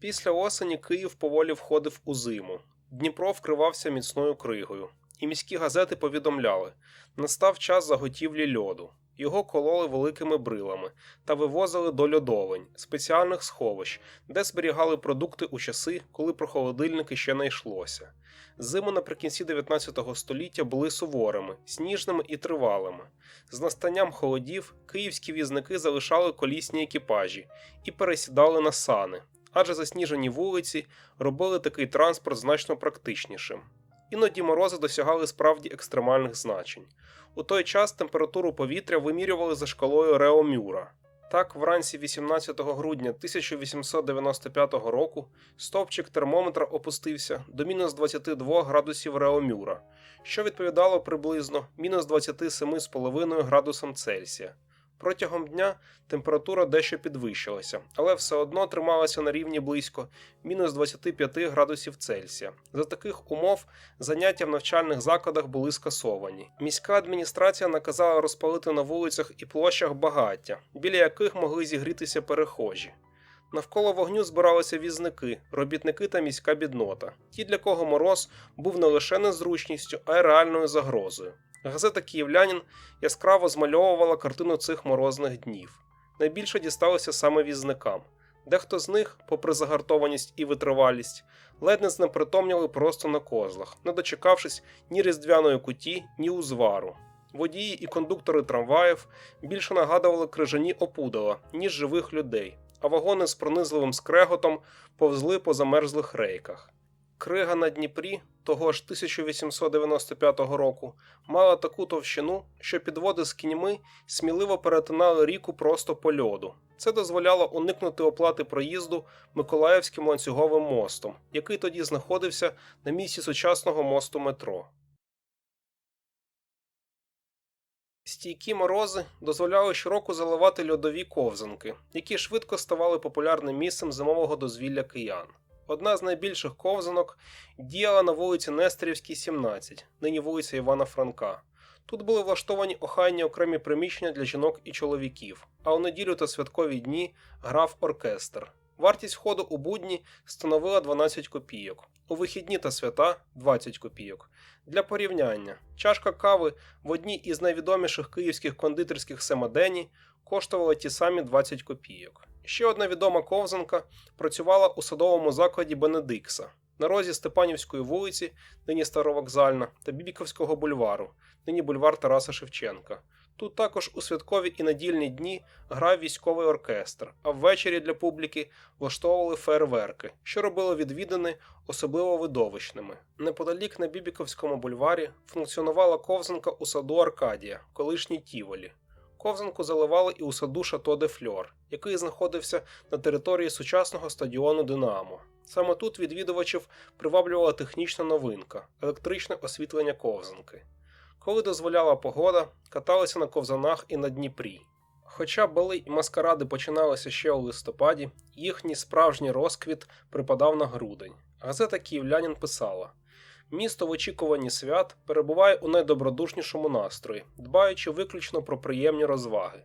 Після осені Київ поволі входив у зиму. Дніпро вкривався міцною кригою, і міські газети повідомляли: настав час заготівлі льоду. Його кололи великими брилами та вивозили до льодовень, спеціальних сховищ, де зберігали продукти у часи, коли про холодильники ще не йшлося. Зими наприкінці 19 століття були суворими, сніжними і тривалими. З настанням холодів київські візники залишали колісні екіпажі і пересідали на сани, адже засніжені вулиці робили такий транспорт значно практичнішим. Іноді морози досягали справді екстремальних значень. У той час температуру повітря вимірювали за шкалою Реомюра. Так, вранці 18 грудня 1895 року стовпчик термометра опустився до мінус 22 градусів Реомюра, що відповідало приблизно мінус 27,5 градусам Цельсія. Протягом дня температура дещо підвищилася, але все одно трималася на рівні близько мінус 25 градусів Цельсія. За таких умов заняття в навчальних закладах були скасовані. Міська адміністрація наказала розпалити на вулицях і площах багаття, біля яких могли зігрітися перехожі. Навколо вогню збиралися візники, робітники та міська біднота, ті, для кого мороз був не лише незручністю, а й реальною загрозою. Газета Київлянин яскраво змальовувала картину цих морозних днів. Найбільше дісталося саме візникам. Дехто з них, попри загартованість і витривалість, ледь не знепритомніли просто на козлах, не дочекавшись ні різдвяної куті, ні узвару. Водії і кондуктори трамваїв більше нагадували крижані опудала, ніж живих людей, а вагони з пронизливим скреготом повзли по замерзлих рейках. Крига на Дніпрі того ж 1895 року мала таку товщину, що підводи з кіньми сміливо перетинали ріку просто по льоду. Це дозволяло уникнути оплати проїзду Миколаївським ланцюговим мостом, який тоді знаходився на місці сучасного мосту метро. Стійкі морози дозволяли щороку заливати льодові ковзанки, які швидко ставали популярним місцем зимового дозвілля киян. Одна з найбільших ковзанок діяла на вулиці Нестерівській, 17, нині вулиця Івана Франка. Тут були влаштовані охайні окремі приміщення для жінок і чоловіків, а у неділю та святкові дні грав оркестр. Вартість входу у будні становила 12 копійок, у вихідні та свята 20 копійок. Для порівняння, чашка кави в одній із найвідоміших київських кондитерських семадені коштувала ті самі 20 копійок. Ще одна відома ковзанка працювала у садовому закладі Бенедикса на розі Степанівської вулиці, нині Старовокзальна, та Бібіковського бульвару, нині бульвар Тараса Шевченка. Тут також у святкові і недільні дні грав військовий оркестр, а ввечері для публіки влаштовували фейерверки, що робило відвідини особливо видовищними. Неподалік на Бібіковському бульварі функціонувала ковзанка у саду Аркадія, колишній Тіволі. Ковзанку заливали і у саду Шато де Фльор, який знаходився на території сучасного стадіону Динамо. Саме тут відвідувачів приваблювала технічна новинка електричне освітлення ковзанки. Коли дозволяла погода, каталися на ковзанах і на Дніпрі. Хоча бали і маскаради починалися ще у листопаді, їхній справжній розквіт припадав на грудень. Газета Київлянин писала: Місто в очікуванні свят перебуває у найдобродушнішому настрої, дбаючи виключно про приємні розваги.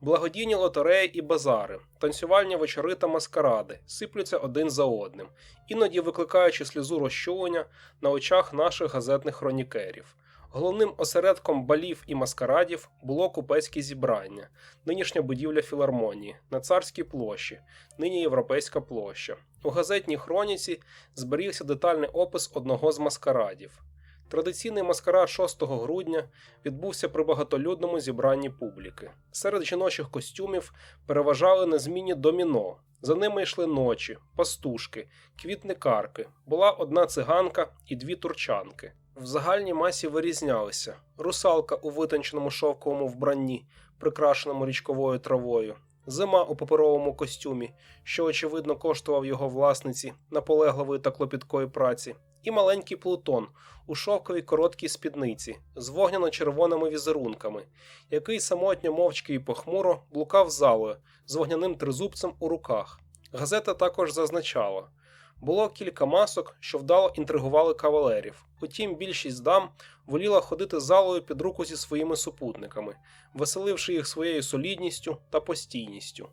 Благодійні лотереї і базари, танцювальні вечори та маскаради сиплються один за одним, іноді викликаючи сльозу розчулення на очах наших газетних хронікерів. Головним осередком балів і маскарадів було купецьке зібрання, нинішня будівля філармонії на царській площі, нині Європейська площа. У газетній хроніці зберігся детальний опис одного з маскарадів. Традиційний маскарад 6 грудня відбувся при багатолюдному зібранні публіки. Серед жіночих костюмів переважали незмінні доміно. За ними йшли ночі, пастушки, квітникарки, була одна циганка і дві турчанки. В загальній масі вирізнялися русалка у витонченому шовковому вбранні, прикрашеному річковою травою, зима у паперовому костюмі, що очевидно коштував його власниці наполегливої та клопіткої праці, і маленький плутон у шовковій короткій спідниці з вогняно-червоними візерунками, який самотньо мовчки і похмуро блукав залою з вогняним тризубцем у руках. Газета також зазначала. Було кілька масок, що вдало інтригували кавалерів. Утім, більшість дам воліла ходити залою під руку зі своїми супутниками, веселивши їх своєю солідністю та постійністю.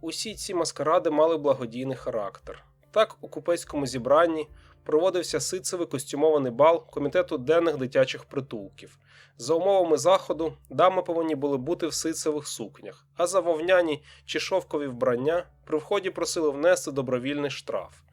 Усі ці маскаради мали благодійний характер. Так, у купецькому зібранні проводився ситцевий костюмований бал комітету денних дитячих притулків. За умовами заходу, дами повинні були бути в ситцевих сукнях, а за вовняні чи шовкові вбрання при вході просили внести добровільний штраф.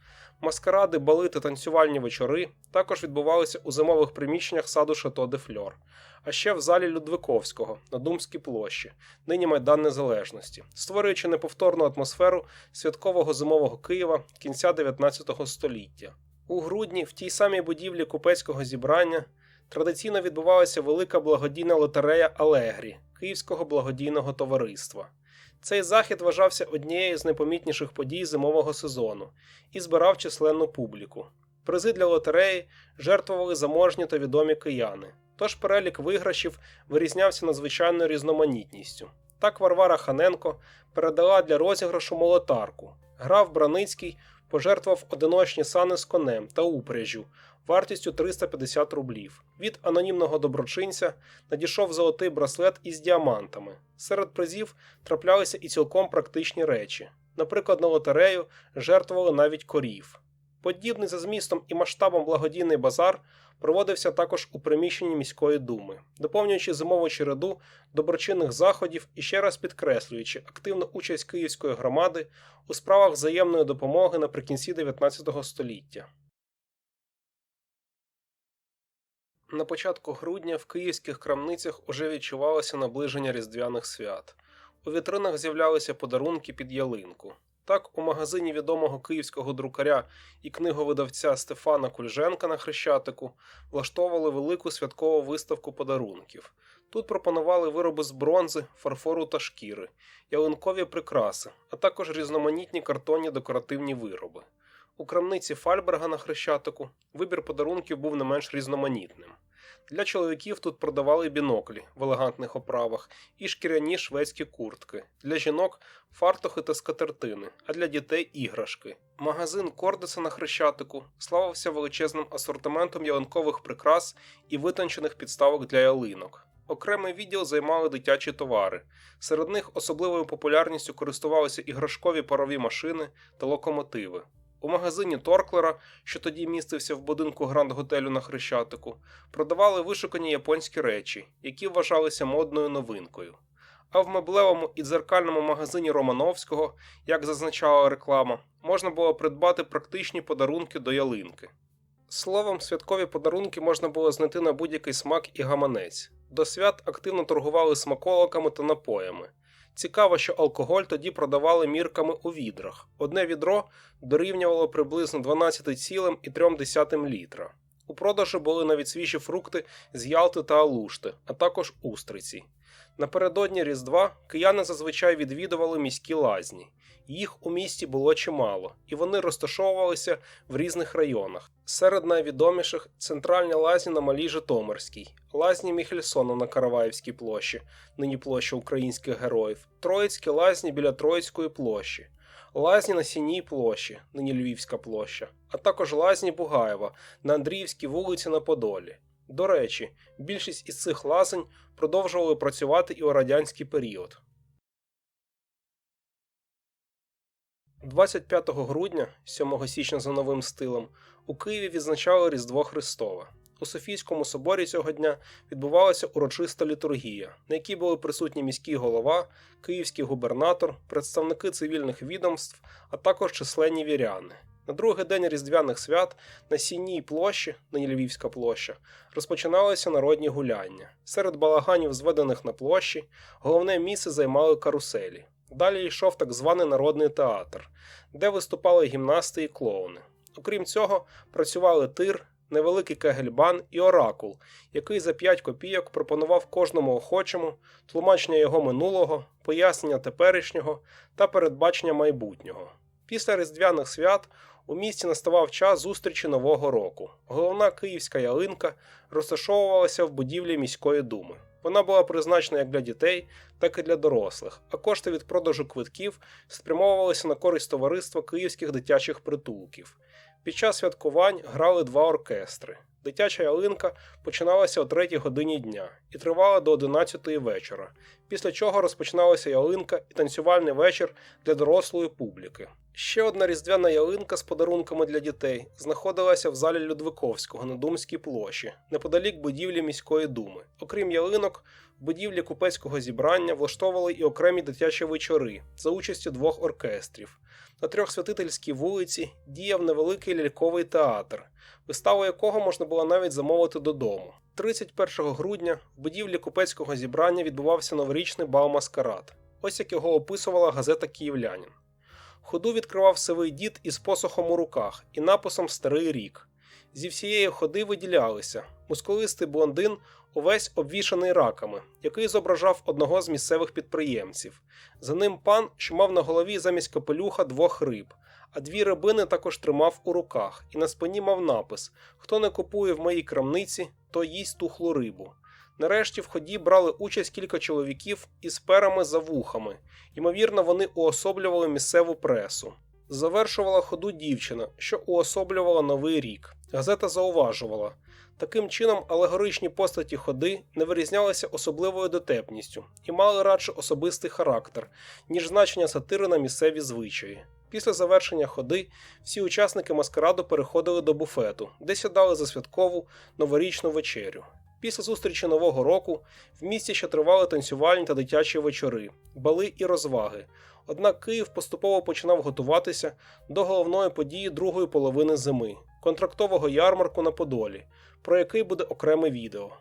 Маскаради, бали та танцювальні вечори також відбувалися у зимових приміщеннях саду Шато де Фльор, а ще в залі Людвиковського на Думській площі, нині Майдан Незалежності, створюючи неповторну атмосферу святкового зимового Києва кінця 19 століття. У грудні в тій самій будівлі купецького зібрання традиційно відбувалася велика благодійна лотерея Алегрі Київського благодійного товариства. Цей захід вважався однією з найпомітніших подій зимового сезону і збирав численну публіку. Призи для лотереї жертвували заможні та відомі кияни, тож перелік виграшів вирізнявся надзвичайною різноманітністю. Так Варвара Ханенко передала для розіграшу молотарку. Граф Браницький пожертвував одиночні сани з конем та упряжю вартістю 350 рублів. Від анонімного доброчинця надійшов золотий браслет із діамантами. Серед призів траплялися і цілком практичні речі. Наприклад, на лотерею жертвували навіть корів. Подібний за змістом і масштабом благодійний базар проводився також у приміщенні міської думи, доповнюючи зимову череду доброчинних заходів і ще раз підкреслюючи активну участь київської громади у справах взаємної допомоги наприкінці 19 століття. На початку грудня в київських крамницях уже відчувалося наближення різдвяних свят. У вітринах з'являлися подарунки під ялинку. Так, у магазині відомого київського друкаря і книговидавця Стефана Кульженка на Хрещатику влаштовували велику святкову виставку подарунків. Тут пропонували вироби з бронзи, фарфору та шкіри, ялинкові прикраси, а також різноманітні картонні декоративні вироби. У крамниці Фальберга на Хрещатику вибір подарунків був не менш різноманітним. Для чоловіків тут продавали біноклі в елегантних оправах і шкіряні шведські куртки, для жінок фартухи та скатертини, а для дітей іграшки. Магазин Кордеса на Хрещатику славився величезним асортиментом ялинкових прикрас і витончених підставок для ялинок. Окремий відділ займали дитячі товари. Серед них особливою популярністю користувалися іграшкові парові машини та локомотиви. У магазині Торклера, що тоді містився в будинку Гранд Готелю на Хрещатику, продавали вишукані японські речі, які вважалися модною новинкою. А в меблевому і дзеркальному магазині Романовського, як зазначала реклама, можна було придбати практичні подарунки до ялинки. Словом, святкові подарунки можна було знайти на будь-який смак і гаманець. До свят активно торгували смаколиками та напоями. Цікаво, що алкоголь тоді продавали мірками у відрах. Одне відро дорівнювало приблизно 12,3 літра. У продажу були навіть свіжі фрукти з Ялти та Алушти, а також устриці. Напередодні Різдва кияни зазвичай відвідували міські лазні. Їх у місті було чимало, і вони розташовувалися в різних районах. Серед найвідоміших центральні лазні на Малій Житомирській, лазні Міхельсона на Караваївській площі, нині площа українських героїв, Троїцькі лазні біля Троїцької площі, лазні на Сіній площі, нині Львівська площа, а також лазні Бугаєва на Андріївській вулиці на Подолі. До речі, більшість із цих лазень продовжували працювати і у радянський період. 25 грудня, 7 січня за новим стилем, у Києві відзначали Різдво Христове. У Софійському соборі цього дня відбувалася урочиста літургія, на якій були присутні міський голова, київський губернатор, представники цивільних відомств, а також численні віряни. На другий день різдвяних свят на Сінній площі, нині Львівська площа, розпочиналися народні гуляння. Серед балаганів, зведених на площі, головне місце займали каруселі. Далі йшов так званий народний театр, де виступали гімнасти і клоуни. Окрім цього, працювали тир, невеликий кегельбан і оракул, який за 5 копійок пропонував кожному охочому тлумачення його минулого, пояснення теперішнього та передбачення майбутнього. Після різдвяних свят у місті наставав час зустрічі Нового року. Головна київська ялинка розташовувалася в будівлі міської думи. Вона була призначена як для дітей, так і для дорослих, а кошти від продажу квитків спрямовувалися на користь товариства київських дитячих притулків. Під час святкувань грали два оркестри. Дитяча ялинка починалася о 3 годині дня і тривала до 11 вечора, після чого розпочиналася ялинка і танцювальний вечір для дорослої публіки. Ще одна різдвяна ялинка з подарунками для дітей знаходилася в залі Людвиковського на Думській площі, неподалік будівлі міської думи. Окрім ялинок, в будівлі купецького зібрання влаштовували і окремі дитячі вечори за участю двох оркестрів. На трьохсвятительській вулиці діяв невеликий ляльковий театр, виставу якого можна було навіть замовити додому. 31 грудня в будівлі купецького зібрання відбувався новорічний бал маскарад. Ось як його описувала газета Київлянин. Ходу відкривав сивий дід із посохом у руках і написом Старий рік. Зі всієї ходи виділялися мускулистий блондин, увесь обвішаний раками, який зображав одного з місцевих підприємців. За ним пан, що мав на голові замість капелюха двох риб, а дві рибини також тримав у руках, і на спині мав напис: Хто не купує в моїй крамниці, то їсть тухлу рибу. Нарешті в ході брали участь кілька чоловіків із перами за вухами. Ймовірно, вони уособлювали місцеву пресу. Завершувала ходу дівчина, що уособлювала новий рік. Газета зауважувала. Таким чином, алегоричні постаті ходи не вирізнялися особливою дотепністю і мали радше особистий характер, ніж значення сатири на місцеві звичаї. Після завершення ходи всі учасники маскараду переходили до буфету, де сідали за святкову новорічну вечерю. Після зустрічі Нового року в місті ще тривали танцювальні та дитячі вечори, бали і розваги. Однак Київ поступово починав готуватися до головної події другої половини зими контрактового ярмарку на Подолі, про який буде окреме відео.